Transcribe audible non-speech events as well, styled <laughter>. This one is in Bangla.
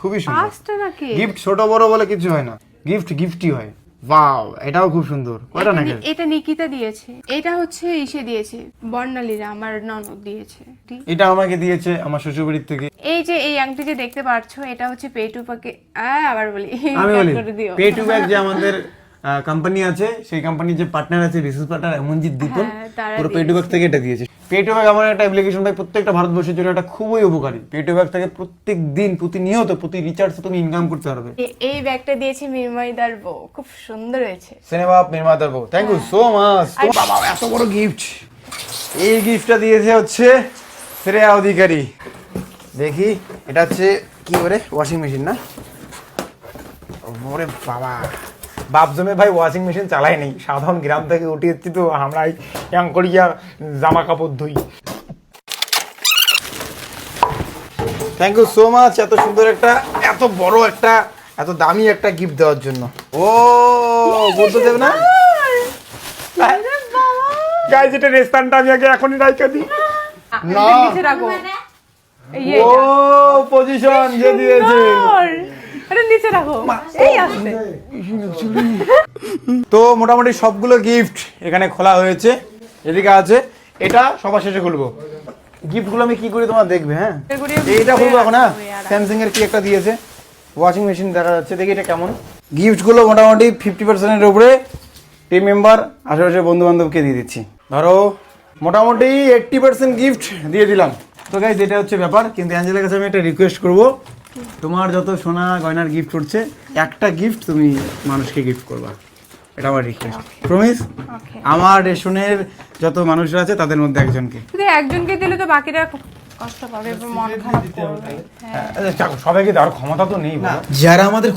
খুবই সুন্দর। পাঁচটা নাকি? গিফট ছোট বড় বলে কিছু হয় না। গিফট গিফটই হয়। ওয়াও এটাও খুব সুন্দর। কয়টা নাকি? এটা নিকিতা দিয়েছে। এটা হচ্ছে ইসে দিয়েছে। বর্ণালীরা আমার ননদ দিয়েছে। এটা আমাকে দিয়েছে আমার শ্বশুরবাড়ির থেকে। এই যে এই আংটি যে দেখতে পাচ্ছো এটা হচ্ছে পে টু পাকে আবার বলি। আমি বলি করে দিও। পে টু ব্যাক যে আমাদের কোম্পানি আছে সেই কোম্পানির যে পার্টনার আছে বিশেষ পার্টনার এমনজিৎ দীপন পুরো পে টু ব্যাক থেকে এটা দিয়েছে। পে টু ব্যাক আমার একটা অ্যাপ্লিকেশন ভাই প্রত্যেকটা ভারতবর্ষের জন্য এটা খুবই উপকারী। পে টু ব্যাক থেকে প্রত্যেক দিন প্রতিনিয়ত প্রতি রিচার্জে তুমি ইনকাম করতে পারবে। এই ব্যাগটা দিয়েছে মিরমাইদার বউ। খুব সুন্দর হয়েছে। সিনেমা নির্মাতার বউ। থ্যাংক ইউ সো মাচ বাবা এত বড় গিফট এই গিফটটা দিয়েছে হচ্ছে শ্রেয়া অধিকারী। দেখি এটা হচ্ছে কি করে ওয়াশিং মেশিন না? ওরে বাবা। বাপ জমে ভাই ওয়াশিং মেশিন চালাই নেই। সাধারণ গ্রাম থেকে উঠে এসেছি তো আমরা ইয়াং করিয়া জামা কাপড় ধুই। থ্যাংক ইউ সো মাচ এত সুন্দর একটা এত বড় একটা এত দামি একটা গিফট দেওয়ার জন্য। ও বুদ্ধদেব না? গাইজ এটা রেস্তানটা আমি আগে এখনই রাইকা দিই। না। ও পজিশন যে দিয়েছে নিচে রাখো এই আসছে <laughs> তো মোটামুটি সবগুলো গিফট এখানে খোলা হয়েছে এদিকে আছে। এটা সবার শেষে খুলবো। গিফটগুলো আমি কি করি তোমার দেখবে হ্যাঁ? এইটা খুলবো এখন হ্যাঁ? স্যামসাং এর। কি একটা দিয়েছে ওয়াশিং মেশিন দেখা যাচ্ছে। দেখি এটা কেমন। গিফটগুলো মোটামুটি ফিফটি পার্সেন্টের উপরে। টিম মেম্বার আশেপাশে বন্ধু বান্ধবকে দিয়ে দিচ্ছি। ধরো মোটামুটি এইট্টি পার্সেন্ট গিফট দিয়ে দিলাম। তো গাইজ এটা হচ্ছে ব্যাপার। কিন্তু অ্যাঞ্জেলের কাছে আমি একটা রিকোয়েস্ট করব। তোমার যত সোনা গয়নার গিফট করছে একটা গিফট তুমি মানুষকে গিফট করবা। এটা আমার রিকোয়েস্ট প্রমিস আমার রেশনের যত মানুষরা আছে তাদের মধ্যে একজনকে। শুধু একজনকে দিলে তো বাকিরা খুব কষ্ট পাবে মন খারাপ করবে। হ্যাঁ। আচ্ছা, সবাইকে দেওয়ার ক্ষমতা তো নেই যারা আমাদের